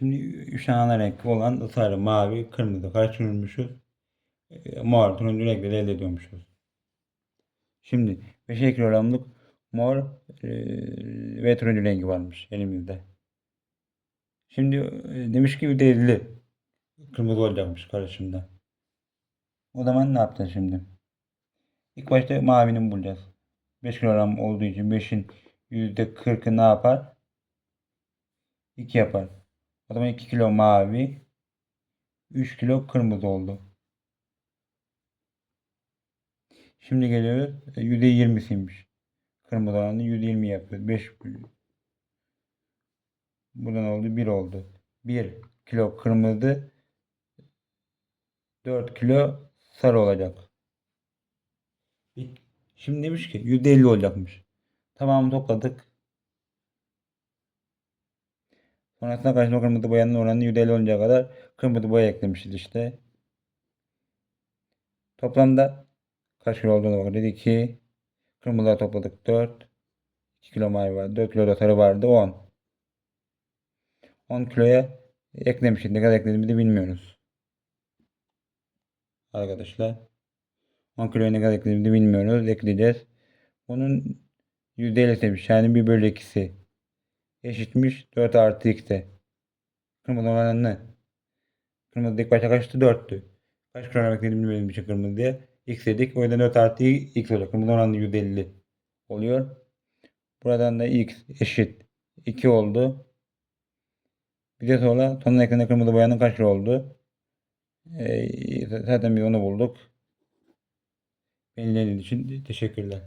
Şimdi 3 tane ana renk olan sarı, mavi, kırmızı karıştırılmışız. E, Mor, turuncu renkleri elde ediyormuşuz. Şimdi 5 kilogramlık mor e, ve turuncu rengi varmış elimizde. Şimdi e, demiş ki %50 kırmızı olacakmış karışımda. O zaman ne yapacağız şimdi? İlk başta mavinin bulacağız. 5 kilogram olduğu için 5'in %40'ı ne yapar? 2 yapar. O zaman 2 kilo mavi 3 kilo kırmızı oldu. Şimdi geliyoruz. e, %20'siymiş. Kırmızı oranı %20 yapıyor. 5 Buradan oldu 1 oldu. 1 kilo kırmızı 4 kilo sarı olacak. Şimdi demiş ki %50 olacakmış. Tamamı topladık. Sonrasında karşıma kırmızı boyanın oranı %50 olunca kadar kırmızı boya eklemişiz işte. Toplamda kaç kilo olduğuna bakacağız. 2 kırmızılar topladık 4 2 kilo mavi var. 4 kilo da sarı vardı 10. 10 kiloya eklemişiz. Ne kadar eklediğimizi bilmiyoruz. Arkadaşlar. 10 kiloya ne kadar eklediğimizi bilmiyoruz. Ekleyeceğiz. Bunun %50 demiş. Yani 1 bölü 2'si eşitmiş 4 artı x'e. Kırmızı oranı ne? Kırmızı ilk başta kaçtı? 4'tü. Kaç kilogram eklediğimi bilmediğim için kırmızı diye. X dedik. O yüzden 4 artı x olacak. Kırmızı oranı %50 oluyor. Buradan da x eşit 2 oldu. Bir de sonra sonuna eklenen kırmızı boyanın kaç kilo oldu? Ee, zaten biz onu bulduk. Beni için teşekkürler.